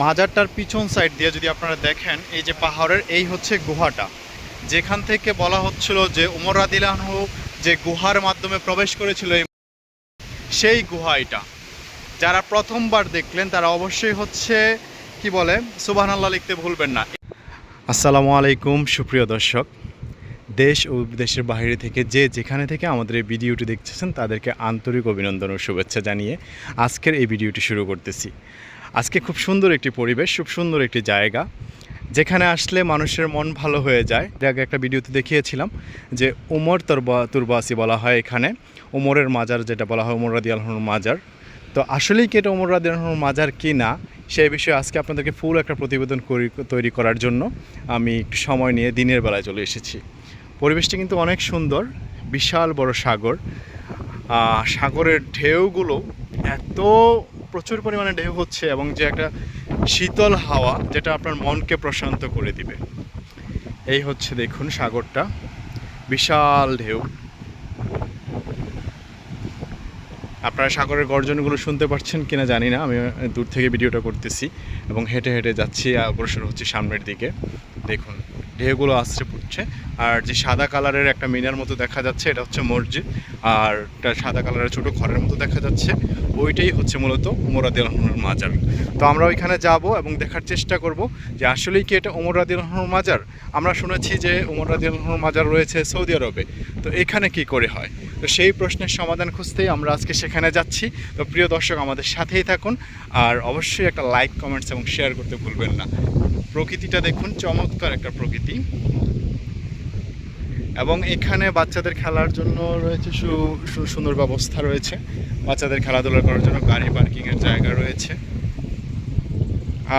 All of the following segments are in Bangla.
মাজারটার পিছন সাইড দিয়ে যদি আপনারা দেখেন, এই যে পাহাড়ের, এই হচ্ছে গুহাটা। যেখান থেকে বলা হচ্ছিল যে উমর আদিলানহু যে গুহার মাধ্যমে প্রবেশ করেছিল, এই সেই গুহা এটা। যারা প্রথমবার দেখলেন, তারা অবশ্যই হচ্ছে, কি বলে সুবাহ আল্লাহ লিখতে ভুলবেন না। আসসালামু আলাইকুম, সুপ্রিয় দর্শক। দেশ ও দেশের বাইরে থেকে যে যেখানে থেকে আমাদের এই ভিডিওটি দেখতেছেন, তাদেরকে আন্তরিক অভিনন্দন ও শুভেচ্ছা জানিয়ে আজকের এই ভিডিওটি শুরু করতেছি। আজকে খুব সুন্দর একটি পরিবেশ, খুব সুন্দর একটি জায়গা, যেখানে আসলে মানুষের মন ভালো হয়ে যায়। এর আগে একটা ভিডিওতে দেখিয়েছিলাম যে উমর তরবা, তুরবাসি বলা হয় এখানে। উমরের মাজার যেটা বলা হয়, উমর রাদি আলহর মাজার। তো আসলেই কি এটা উমর রাদি আলহর মাজার কি না সেই বিষয়ে আজকে আপনাদেরকে ফুল একটা প্রতিবেদন করি, তৈরি করার জন্য আমি একটু সময় নিয়ে দিনের বেলায় চলে এসেছি। পরিবেশটি কিন্তু অনেক সুন্দর, বিশাল বড় সাগর। সাগরের ঢেউগুলো এত প্রচুর পরিমাণে ঢেউ হচ্ছে এবং যে একটা শীতল হাওয়া যেটা আপনার মনকে প্রশান্ত করে দিবে। এই হচ্ছে দেখুন সাগরটা। বিশাল ঢেউ। আপনারা সাগরের গর্জনগুলো শুনতে পাচ্ছেন কিনা জানি না, আমি দূর থেকে ভিডিওটা করতেছি এবং হেঁটে হেঁটে যাচ্ছি অগ্রসর হচ্ছে সামনের দিকে। দেখুন, ঢেউগুলো আসছে পড়ছে। আর যে সাদা কালারের একটা মিনার মতো দেখা যাচ্ছে, এটা হচ্ছে মসজিদ। আর একটা সাদা কালারের ছোট ঘরের মতো দেখা যাচ্ছে। ওইটাই হচ্ছে মূলত উমরাদিল রহমানের মাজার। তো আমরা ওইখানে যাব এবং দেখার চেষ্টা করব যে আসলেই কি এটা উমর রাদিল রহমানের মাজার? আমরা শুনেছি যে উমর রাদিল রহমানের মাজার রয়েছে সৌদি আরবে। তো এখানে কি করে হয়? তো সেই প্রশ্নের সমাধান খুঁজতেই আমরা আজকে সেখানে যাচ্ছি। তো প্রিয় দর্শক, আমাদের সাথেই থাকুন। আর অবশ্যই একটা লাইক, কমেন্টস এবং শেয়ার করতে ভুলবেন না। প্রকৃতিটা দেখুন, চমৎকার একটা প্রকৃতি। এবং এখানে বাচ্চাদের খেলার জন্য রয়েছে সুন্দর ব্যবস্থা রয়েছে। বাচ্চাদের খেলাধুলা করার জন্য গাড়ি পার্কিংয়ের জায়গা রয়েছে।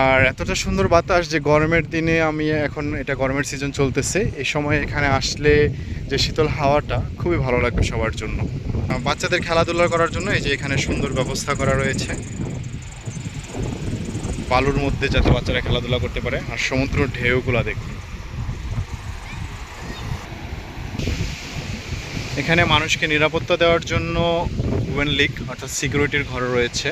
আর এতটা সুন্দর বাতাস যে গরমের দিনে আমি এখন, এটা গরমের সিজন চলতেছে, এই সময় এখানে আসলে যে শীতল হাওয়াটা খুবই ভালো লাগবে সবার জন্য। বাচ্চাদের খেলাধুলা করার জন্য এই যে এখানে সুন্দর ব্যবস্থা করা রয়েছে। বালুর মধ্যে যাতে বাচ্চারা খেলাধুলা করতে পারে, আর সমুদ্র ঢেউগুলা দেখুন। এখানে মানুষকে নিরাপত্তা দেওয়ার জন্য ওয়েন লিক, অর্থাৎ সিকিউরিটির ঘর রয়েছে।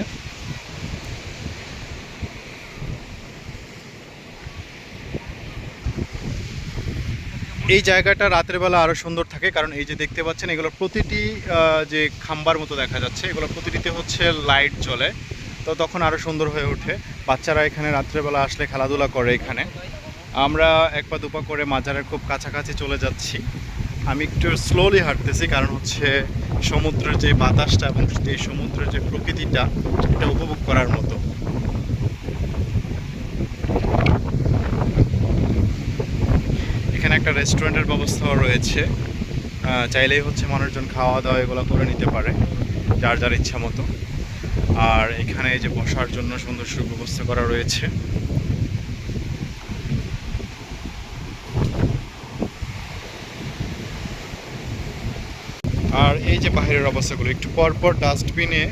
এই জায়গাটা রাতের বেলা আরও সুন্দর থাকে, কারণ এই যে দেখতে পাচ্ছেন, এগুলো প্রতিটি যে খাম্বার মতো দেখা যাচ্ছে, এগুলো প্রতিটিতে হচ্ছে লাইট জ্বলে। তো তখন আরও সুন্দর হয়ে ওঠে। বাচ্চারা এখানে রাত্রেবেলা আসলে খেলাধুলা করে এখানে। আমরা এক পা দুপা করে মাজারের খুব কাছাকাছি চলে যাচ্ছি। আমি একটু স্লোলি হাঁটতেছি, কারণ হচ্ছে সমুদ্রের যে বাতাসটা এবং এই সমুদ্রের যে প্রকৃতিটা এটা উপভোগ করার মতো। এখানে একটা রেস্টুরেন্টের ব্যবস্থাও রয়েছে। চাইলেই হচ্ছে মানুষজন খাওয়া দাওয়া এগুলো করে নিতে পারে, যার যার ইচ্ছা মতো। আর এখানে যে বসার জন্য সুন্দর সুব্যবস্থা করা রয়েছে আর এই যে বাইরের অবস্থাগুলো, একটু পর পর ডাস্টবিনে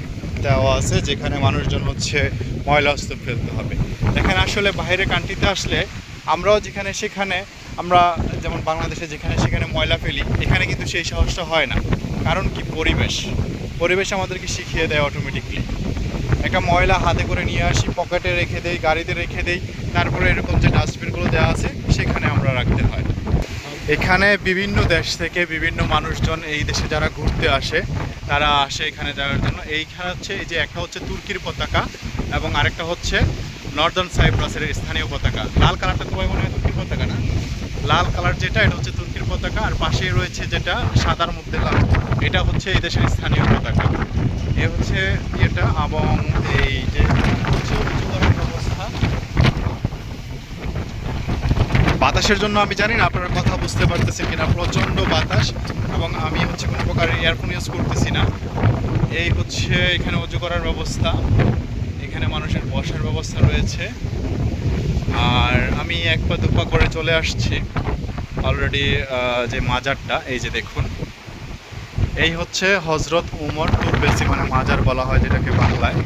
দেওয়া আছে যেখানে মানুষজন হচ্ছে ময়লা স্তূপ ফেলতে হবে। দেখেন আসলে বাইরের কান্ট্রিতে আসলে আমরাও যেখানে সেখানে, আমরা যেমন বাংলাদেশে যেখানে সেখানে ময়লা ফেলি, এখানে কিন্তু সেই সাহসটা হয় না। কারণ কি? পরিবেশ। পরিবেশ আমাদেরকে শিখিয়ে দেয় অটোমেটিকলি একটা ময়লা হাতে করে নিয়ে আসি পকেটে রেখে দেই, গাড়িতে রেখে দেই, তারপরে এরকম যে ডাস্টবিনগুলো দেওয়া আছে, সেখানে আমরা রাখতে হয়। এখানে বিভিন্ন দেশ থেকে বিভিন্ন মানুষজন এই দেশে যারা ঘুরতে আসে, তারা আসে এখানে যাওয়ার জন্য। এইখানে হচ্ছে এই যে একটা হচ্ছে তুর্কির পতাকা এবং আরেকটা হচ্ছে নর্দার্ন সাইপ্রাসের স্থানীয় পতাকা। লাল কালারটা তোমায় মনে হয় তুর্কির পতাকা না? লাল কালার যেটা, এটা হচ্ছে তুর্কির পতাকা। আর পাশেই রয়েছে যেটা, সাদার মধ্যে লাল। এটা হচ্ছে এই দেশের স্থানীয় পতাকা। এ হচ্ছে এটা এবং এই যে হচ্ছে উঁচু করার ব্যবস্থা বাতাসের জন্য আমি জানি না, আপনারা কথা বুঝতে পারতেছেন কিনা, প্রচণ্ড বাতাস এবং আমি হচ্ছে কোনো প্রকার ইয়ারফোন ইউজ করতেছি না। এই হচ্ছে এখানে উঁচু করার ব্যবস্থা, এখানে মানুষের বসার ব্যবস্থা রয়েছে। আর আমি এক পা দুপা করে চলে আসছি অলরেডি যে মাজারটা, এই যে দেখুন। এই হচ্ছে হজরত উমর তুরবেসি মানে মাজার বলা হয়, যেটাকে বাংলায়।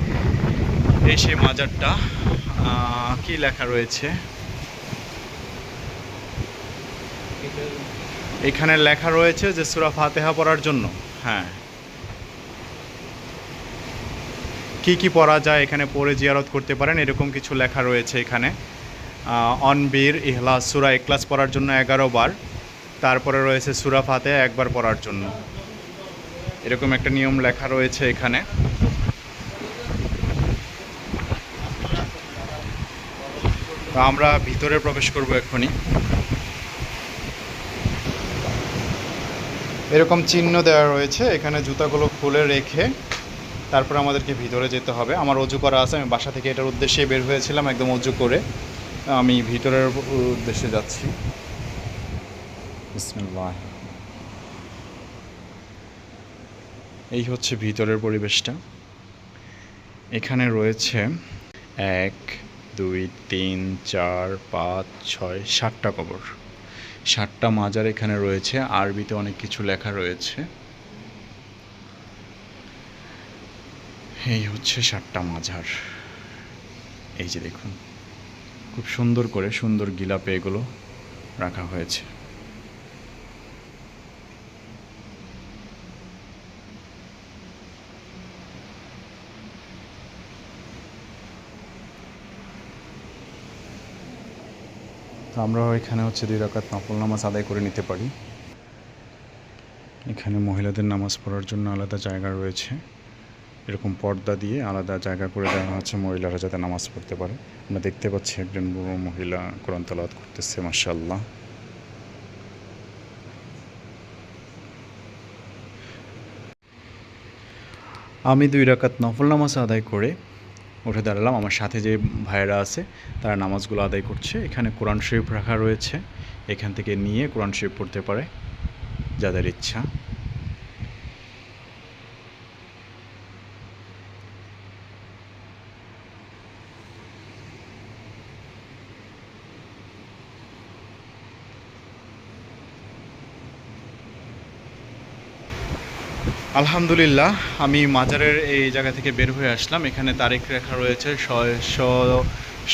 এই সেই মাজারটা কি লেখা রয়েছে? এখানে লেখা রয়েছে যে সুরা ফাতেহা পড়ার জন্য। হ্যাঁ। কি কি পড়া যায় এখানে পড়ে জিয়ারত করতে পারেন, এরকম কিছু লেখা রয়েছে এখানে। অনবীর ইহলাস সুরা এক্লাস পড়ার জন্য এগারো বার। তারপরে রয়েছে সুরা ফাতে একবার পড়ার জন্য। এরকম একটা নিয়ম লেখা রয়েছে এখানে। তো আমরা ভিতরে প্রবেশ করব এক্ষুনি। এরকম চিহ্ন দেওয়া রয়েছে। এখানে জুতাগুলো খুলে রেখে তারপর আমাদেরকে ভিতরে যেতে হবে। আমার অজু করা আছে, আমি বাসা থেকে এটার উদ্দেশ্যে বের হয়েছিলাম, একদম অজু করে আমি ভিতরের উদ্দেশ্যে যাচ্ছি। এই হচ্ছে ভিতরের পরিবেশটা। এখানে রয়েছে এক, দুই, তিন, চার, পাঁচ, ছয়, সাতটা কবর। সাতটা মাজার এখানে রয়েছে, আরবিতে অনেক কিছু লেখা রয়েছে। এই হচ্ছে সাতটা মাজার। এই যে দেখুন, খুব সুন্দর করে সুন্দর গিলাপে এগুলো রাখা হয়েছে। তো আমরা এখানে হচ্ছে দুই রাকাত নফল নামাজ আদায় করে নিতে পারি। এখানে মহিলাদের নামাজ পড়ার জন্য আলাদা জায়গা রয়েছে। এরকম পর্দা দিয়ে আলাদা জায়গা করে দেওয়া হচ্ছে মহিলারা যাতে নামাজ পড়তে পারে। আমরা দেখতে পাচ্ছি একজন বুড়ো মহিলা কোরআন তালাওয়াত করতেছে মার্শাল্লাহ আমি দুই রাকাত নফল নামাজ আদায় করে উঠে দাঁড়ালাম। আমার সাথে যে ভাইয়েরা আছে, তারা নামাজগুলো আদায় করছে। এখানে কোরআন শরীফ রাখা রয়েছে। এখান থেকে নিয়ে কোরআন শরীফ পড়তে পারে যাদের ইচ্ছা। আলহামদুলিল্লাহ, আমি মাজারের এই জায়গা থেকে বের হয়ে আসলাম। এখানে তারিখ রেখা রয়েছে ছয়শো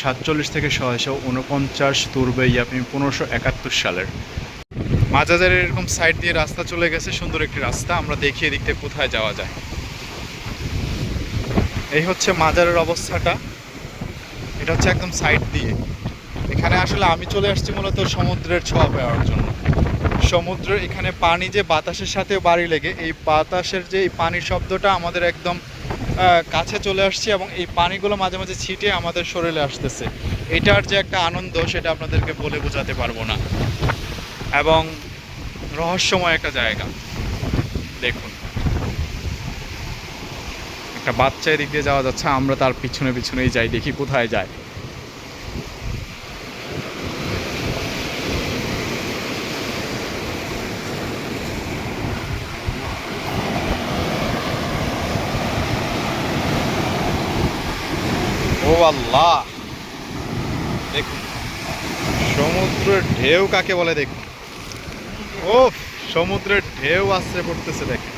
সাতচল্লিশ থেকে ছয়শো উনপঞ্চাশ পূর্বে ইয়াপি পনেরোশো একাত্তর সালের। মাজারের এরকম সাইড দিয়ে রাস্তা চলে গেছে, সুন্দর একটি রাস্তা। আমরা দেখিয়ে দিকতে কোথায় যাওয়া যায়। এই হচ্ছে মাজারের অবস্থাটা। এটা হচ্ছে একদম সাইড দিয়ে। এখানে আসলে আমি চলে আসছি মূলত সমুদ্রের ছোঁয়া পাওয়ার জন্য। সমুদ্রের এখানে পানি যে বাতাসের সাথে বাড়ি লেগে, এই বাতাসের যে এই পানির শব্দটা আমাদের একদম কাছে চলে আসছে এবং এই পানিগুলো মাঝে মাঝে ছিটে আমাদের শরীরে আসতেছে। এটার যে একটা আনন্দ সেটা আপনাদেরকে বলে বোঝাতে পারব না। এবং রহস্যময় একটা জায়গা। দেখুন। একটা বাচ্চা এদিক দিয়ে যাওয়া যাচ্ছে, আমরা তার পিছনে পিছনেই যাই, দেখি কোথায় যায়। ও আল্লাহ। দেখুন, সমুদ্রের ঢেউ কাকে বলে দেখুন। ও সমুদ্রের ঢেউ আশ্রে পড়তেছে দেখেন।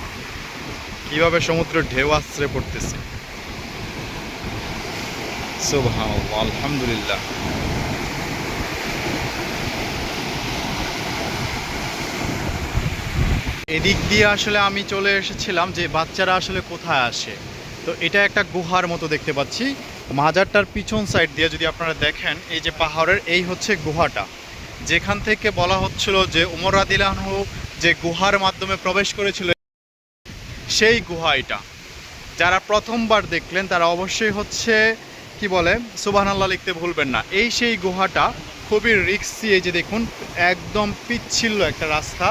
কীভাবে সমুদ্রের ঢেউ আশ্রে পড়তেছে। আলহামদুলিল্লাহ। এদিক দিয়ে আসলে আমি চলে এসেছিলাম যে বাচ্চারা আসলে কোথায় আসে। তো এটা একটা গুহার মতো দেখতে পাচ্ছি। মাজারটার পিছন সাইড দিয়ে যদি আপনারা দেখেন, এই যে পাহাড়ের, এই হচ্ছে গুহাটা। যেখান থেকে বলা হচ্ছিল যে উমর রাদিলাহু যে গুহার মাধ্যমে প্রবেশ করেছিল, সেই গুহা এটা। যারা প্রথমবার দেখলেন, তারা অবশ্যই হচ্ছে, কি বলে সুবাহ আল্লাহ লিখতে ভুলবেন না। এই সেই গুহাটা খুবই রিক্সি এই যে দেখুন, একদম পিচ্ছিল একটা রাস্তা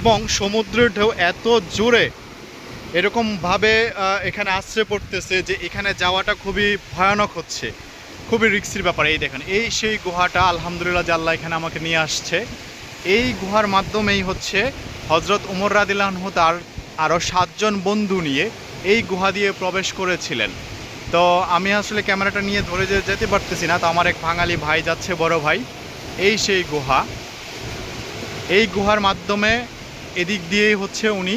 এবং সমুদ্রের ঢেউ এত জোরে এরকমভাবে এখানে আশ্রয় পড়তেছে যে এখানে যাওয়াটা খুবই ভয়ানক হচ্ছে। খুবই রিক্সির ব্যাপার, এই দেখেন, এই সেই গুহাটা আলহামদুলিল্লাহ যে আল্লাহ এখানে আমাকে নিয়ে আসছে। এই গুহার মাধ্যমেই হচ্ছে হজরত উমর রাদিল্লাহু তার আরও সাতজন বন্ধু নিয়ে এই গুহা দিয়ে প্রবেশ করেছিলেন। তো আমি আসলে ক্যামেরাটা নিয়ে ধরে যেতে পারতেছি না, তো আমার এক বাঙালি ভাই যাচ্ছে, বড় ভাই। এই সেই গুহা। এই গুহার মাধ্যমে এদিক দিয়েই হচ্ছে উনি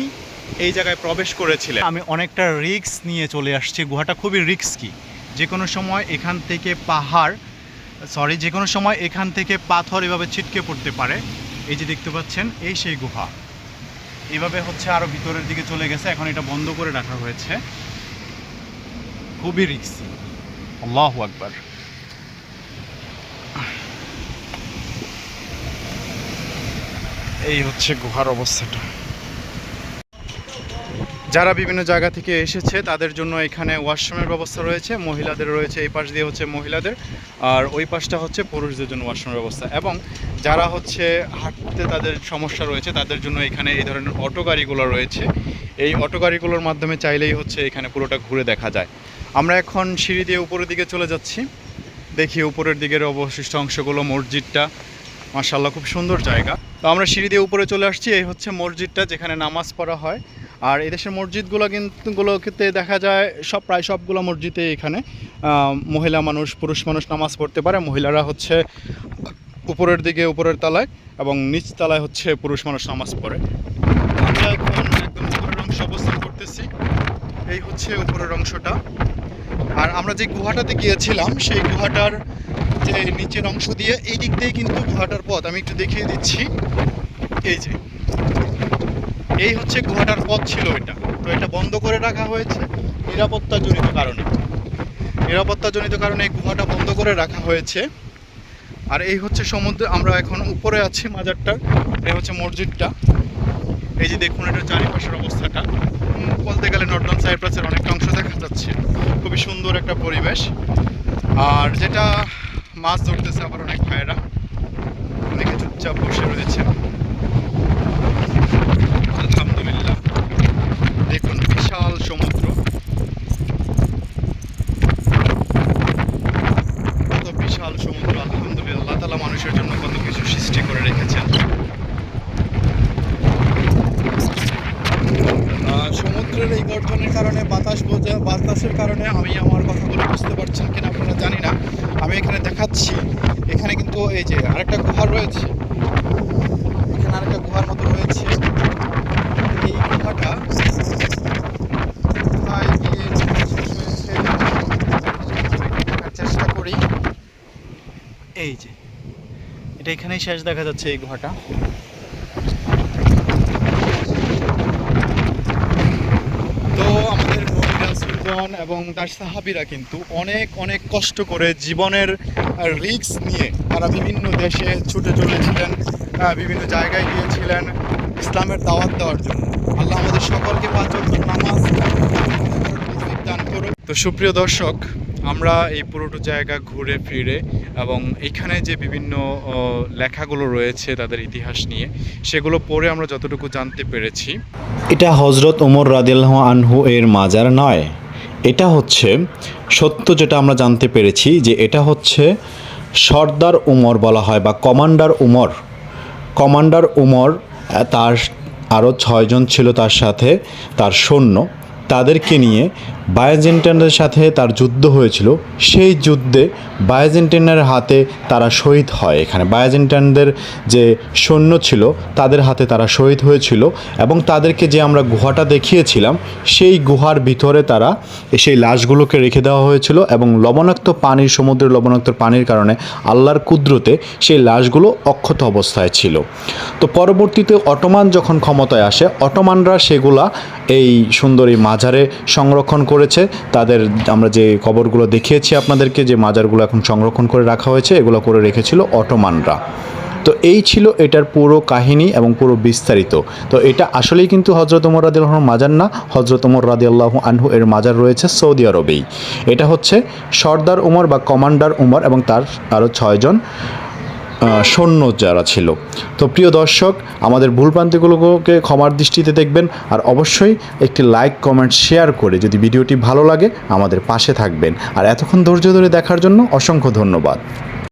এই জায়গায় প্রবেশ করেছিলেন। আমি অনেকটা রিস্ক নিয়ে চলে আসছি। গুহাটা খুবই রিস্কি। যে কোনো সময় এখান থেকে পাহাড়, সরি যে কোনো সময় এখান থেকে পাথর এভাবে ছিটকে পড়তে পারে। এই যে দেখতে পাচ্ছেন, এই সেই গুহা। এভাবে হচ্ছে আরও ভিতরের দিকে চলে গেছে। এখন এটা বন্ধ করে রাখা হয়েছে। খুবই রিক্সি আল্লাহ আকবার। এই হচ্ছে গুহার অবস্থাটা। যারা বিভিন্ন জায়গা থেকে এসেছে, তাদের জন্য এখানে ওয়াশরুমের ব্যবস্থা রয়েছে, মহিলাদের রয়েছে, এই পাশ দিয়ে হচ্ছে মহিলাদের, আর ওই পাশটা হচ্ছে পুরুষদের জন্য ওয়াশরুমের ব্যবস্থা। এবং যারা হচ্ছে হাঁটতে তাদের সমস্যা রয়েছে, তাদের জন্য এখানে এই ধরনের অটো গাড়িগুলো রয়েছে। এই অটো গাড়িগুলোর মাধ্যমে চাইলেই হচ্ছে এখানে পুরোটা ঘুরে দেখা যায়। আমরা এখন সিঁড়ি দিয়ে উপরের দিকে চলে যাচ্ছি। দেখি উপরের দিকের অবশিষ্ট অংশগুলো, মসজিদটা। মার্শাল্লাহ খুব সুন্দর জায়গা। তো আমরা সিঁড়ি দিয়ে উপরে চলে আসছি, এই হচ্ছে মসজিদটা যেখানে নামাজ পড়া হয়। আর এদেশের মসজিদগুলো কিন্তু গুলোতে দেখা যায় সব প্রায় সবগুলো মসজিদে এখানে মহিলা মানুষ, পুরুষ মানুষ নামাজ পড়তে পারে। মহিলারা হচ্ছে উপরের দিকে উপরের তলায় এবং নিচ তলায় হচ্ছে পুরুষ মানুষ নামাজ পড়ে। আমরা এখন একদম উপরের অংশ অবস্থান করতেছি। এই হচ্ছে উপরের অংশটা। আর আমরা যে গুহাটাতে গিয়েছিলাম, সেই গুহাটার যে নিচের অংশ দিয়ে, এই দিক দিয়ে কিন্তু গুহাটার পথ। আমি একটু দেখিয়ে দিচ্ছি। এই যে। এই হচ্ছে গুহাটার পথ ছিল এটা। তো এটা বন্ধ করে রাখা হয়েছে নিরাপত্তাজনিত কারণে। নিরাপত্তাজনিত কারণে এই গুহাটা বন্ধ করে রাখা হয়েছে। আর এই হচ্ছে সমুদ্রে, আমরা এখন উপরে আছি মাজারটার এই হচ্ছে মসজিদটা। এই যে দেখুন, এটা চারিপাশের অবস্থাটা। বলতে গেলে নর্দন সাইপ্রাসের অনেকটা অংশ দেখা যাচ্ছে। খুবই সুন্দর একটা পরিবেশ। আর যেটা মাছ ধরতেছে আবার অনেক ভাইয়েরা। অনেকে চুপচাপ বসে রয়েছে আলহামদুলিল্লাহ দেখুন বিশাল সমুদ্র কত বিশাল সমুদ্র আলহামদুলিল্লাহ আল্লাহ তালা মানুষের জন্য কত কিছু সৃষ্টি করে রেখেছেন আহ, সমুদ্রের এই গর্জনের কারণে বাতাস বোঝা বাতাসের কারণে আমি আমার কথাগুলো বুঝতে পারছেন কিনা আপনারা জানি না আমি এখানে দেখাচ্ছি এখানে কিন্তু এই যে আরেকটা গুহা রয়েছে। এখানে আরেকটা গুহার মতো রয়েছে। এই গুহাটা চেষ্টা করি। এই যে, এটা এখানেই শেষ দেখা যাচ্ছে এই গুহাটা তো আমাদের নবী রাসূলগণ এবং তার সাহাবিরা কিন্তু অনেক অনেক কষ্ট করে জীবনের রিস্ক নিয়ে তারা বিভিন্ন দেশে ছুটে চলেছিলেন বিভিন্ন জায়গায় গিয়েছিলেন ইসলামের দাওয়াত দেওয়ার জন্য। আল্লাহ আমাদের সকলকে পাঁচ নামাজ দান করুন তো সুপ্রিয় দর্শক, আমরা এই পুরোটো জায়গা ঘুরে ফিরে এবং এখানে যে বিভিন্ন লেখাগুলো রয়েছে তাদের ইতিহাস নিয়ে, সেগুলো পড়ে আমরা যতটুকু জানতে পেরেছি। এটা হজরত ওমর রাদিল্লাহ আনহু এর মাজার নয়। এটা হচ্ছে সত্য যেটা আমরা জানতে পেরেছি যে এটা হচ্ছে সর্দার উমর বলা হয় বা কমান্ডার উমর। কমান্ডার উমর তার আরও ছয়জন ছিল তার সাথে, তার সৈন্য। তাদেরকে নিয়ে বায়াজেন্টানের সাথে তার যুদ্ধ হয়েছিল। সেই যুদ্ধে বায়াজেন্টানের হাতে তারা শহীদ হয়। এখানে বায়াজেন্টানদের যে সৈন্য ছিল, তাদের হাতে তারা শহীদ হয়েছিল এবং তাদেরকে যে আমরা গুহাটা দেখিয়েছিলাম, সেই গুহার ভিতরে তারা সেই লাশগুলোকে রেখে দেওয়া হয়েছিল এবং লবণাক্ত পানির সমুদ্রের লবণাক্ত পানির কারণে আল্লাহর কুদরতে সেই লাশগুলো অক্ষত অবস্থায় ছিল। তো পরবর্তীতে অটোমান যখন ক্ষমতায় আসে, অটোমানরা সেগুলা এই সুন্দরী মাজারে সংরক্ষণ করেছে, তাদের আমরা যে কবরগুলো দেখিয়েছি আপনাদেরকে, যে মাজারগুলো এখন সংরক্ষণ করে রাখা হয়েছে, এগুলো করে রেখেছিল অটোমানরা। তো এই ছিল এটার পুরো কাহিনী এবং পুরো বিস্তারিত। তো এটা আসলেই কিন্তু হজরত ওমর রাদি আল্লাহর মাজার না হজরত ওমর রাদি আল্লাহ আনহু এর মাজার রয়েছে সৌদি আরবেই। এটা হচ্ছে সর্দার উমর বা কমান্ডার উমর এবং তার আরও ছয়জন। সৈন্য যারা ছিল। তো প্রিয় দর্শক, আমাদের ভুলপ্রান্তিগুলোকে ক্ষমার দৃষ্টিতে দেখবেন আর অবশ্যই একটি লাইক, কমেন্ট, শেয়ার করে যদি ভিডিওটি ভালো লাগে আমাদের পাশে থাকবেন। আর এতক্ষণ ধৈর্য ধরে দেখার জন্য অসংখ্য ধন্যবাদ।